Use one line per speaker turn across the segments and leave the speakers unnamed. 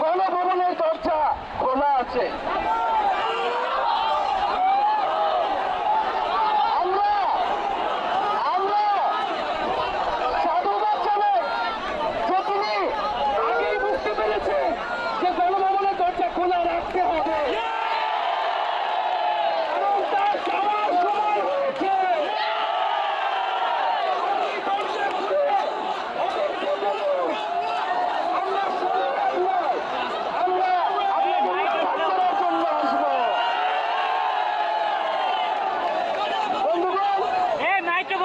গণভবনের দরজা খোলা আছে।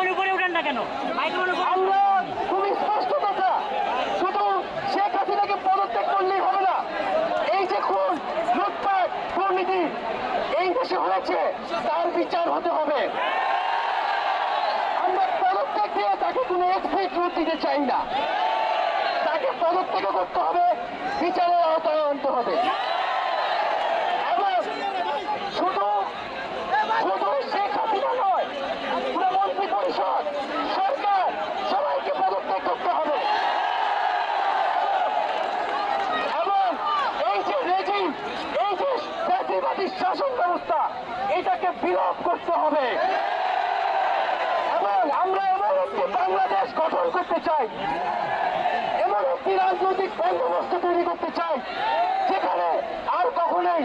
মাইক্রোফোনের উপরে উঠেন না কেন?
হবে না। এই যে এই হয়েছে, তার বিচার হতে হবে। আমরা পদত্যাগ দিয়ে তাকে কোনো দিতে চাই না। তাকে পদত্যাগ করতে হবে, বিচারের আওতায় আনতে হবে। করতে হবে। এবং আমরা এমন একটি বাংলাদেশ গঠন করতে চাই। এমন একটি রাজনৈতিক বন্দোবস্ত তৈরি করতে চাই, যেখানে আর কখনোই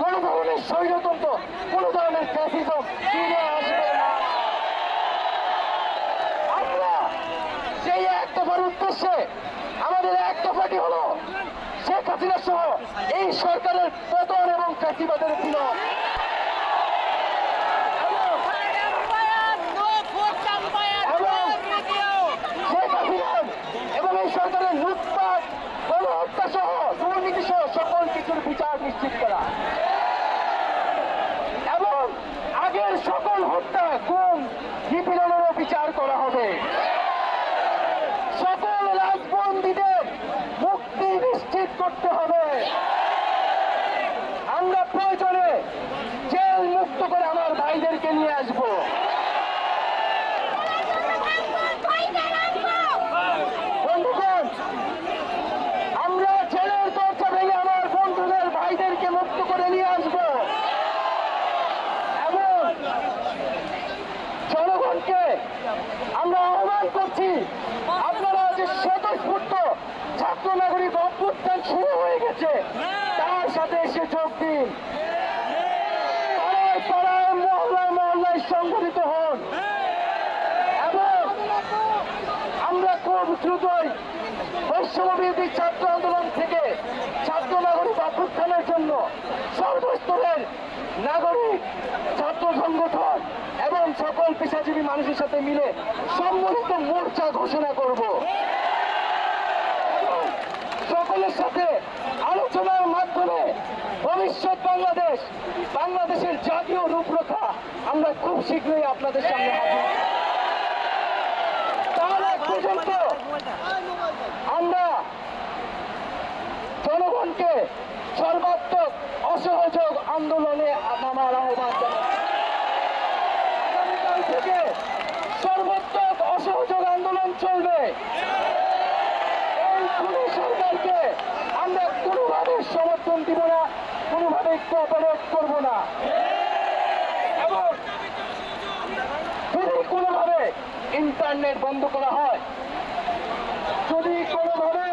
কোন ধরনের স্বৈরতন্ত্র, কোন ধরনের ফ্যাসিজম ফিরে আসবে আমরা সেই এক দফার উদ্দেশ্যে আমাদের এক দফাটি হলো শেখ হাসিনা সহ এই সরকারের পতন এবং ফ্যাসিবাদের বিলোপ এবং শেখ হাসিনার এবং এই সরকারের লুটপাট গণহত্যা সহ দুর্নীতি সহ সকল কিছুর বিচার নিশ্চিত করা এবং আগের সকল হত্যা গুম নিপীড়নেরও বিচার করা হবে সকল রাজবন্দীদের মুক্তি নিশ্চিত করতে হবে। আমরা প্রয়োজনে জেল মুক্ত করে আমার ভাইদেরকে নিয়ে আসব। জনগণকে আমরা আহ্বান করছি, আপনারা যে স্বতঃস্ফূর্ত ছাত্র নাগরিক অভ্যুত্থান শুরু হয়ে গেছে। তার সাথে এসে যোগ দিন। পাড়ায় পাড়ায় মহল্লায় মহল্লায় সংগঠিত হন। এবং আমরা খুব দ্রুতই বৈষম্যবিরোধী ছাত্র আন্দোলন থেকে ছাত্র নাগরিক অভ্যুত্থানের জন্য সর্বস্তরের নাগরিক, ছাত্র সংগঠন এবং সকল পেশাজীবী মানুষের সাথে মিলে সম্মিলিত মোর্চা ঘোষণা করব। সকলের সাথে আলোচনার মাধ্যমে ভবিষ্যৎ বাংলাদেশ, বাংলাদেশের জাতীয় রূপরেখা আমরা খুব শীঘ্রই আপনাদের সামনে তার পর্যন্ত আমরা জনগণকে সর্বাত্মক অসহযোগ আন্দোলনে নামার আহ্বান জানাচ্ছি থেকে সর্বাত্মক অসহযোগ আন্দোলন চলবে। এই সরকারকে আমরা কোনোভাবে সমর্থন দিব না, কোনোভাবে কোঅপারেট করব না। এবং যদি কোনোভাবে ইন্টারনেট বন্ধ করা হয়, যদি কোনোভাবে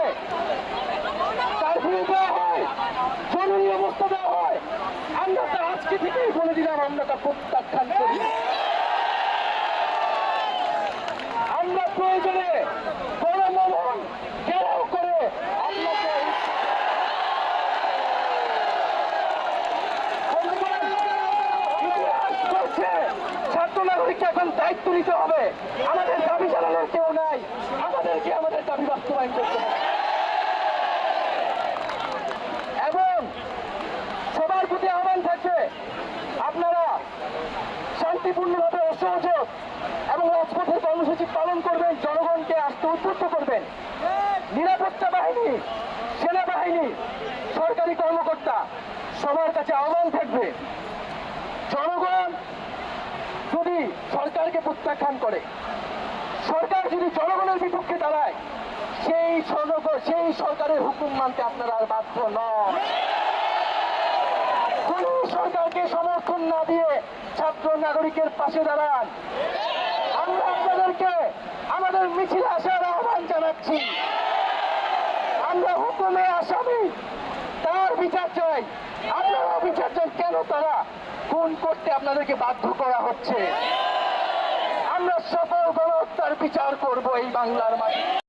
কারফিউ দেওয়া হয়, জরুরি অবস্থা দেওয়া হয়, আমরা তা আজকে থেকেই বলে দিলাম, আমরা তা প্রত্যাখ্যান করি। আমরা প্রয়োজনে গণমোহন দায়িত্ব নিতে হবে। আমাদের দাবি জানানোর কেউ নাই। আমাদেরকে আমাদের দাবি বাস্তবায়ন করতে হবে। এবং সবার প্রতি আহ্বান থাকবে আপনারা শান্তিপূর্ণভাবে অসহযোগ এবং রাজপথের কর্মসূচি পালন করবেন, জনগণকে আসতে উদ্বুদ্ধ করবেন। নিরাপত্তা বাহিনী, সেনাবাহিনী, সরকারি কর্মকর্তা, সবার কাছে আহ্বান থাকবে, জনগণ যদি সরকারকে প্রত্যাখ্যান করে। সরকার যদি জনগণের বিপক্ষে দাঁড়ায়, সেই সেই সরকারের হুকুম মানতে আপনারা আর বাধ্য নন। কোন সরকারকে সমর্থন না দিয়ে ছাত্র নাগরিকের পাশে দাঁড়ান। আমরা আপনাদেরকে আমাদের মিছিলে আসার আহ্বান জানাচ্ছি। আমরা হুকুমে আসামি তার বিচার চাই। আপনারা বিচার চান কেন তারা? খুন করতে আপনাদেরকে বাধ্য করা হচ্ছে? আমরা সকল গণহত্যার বিচার করব এই বাংলার মাটি।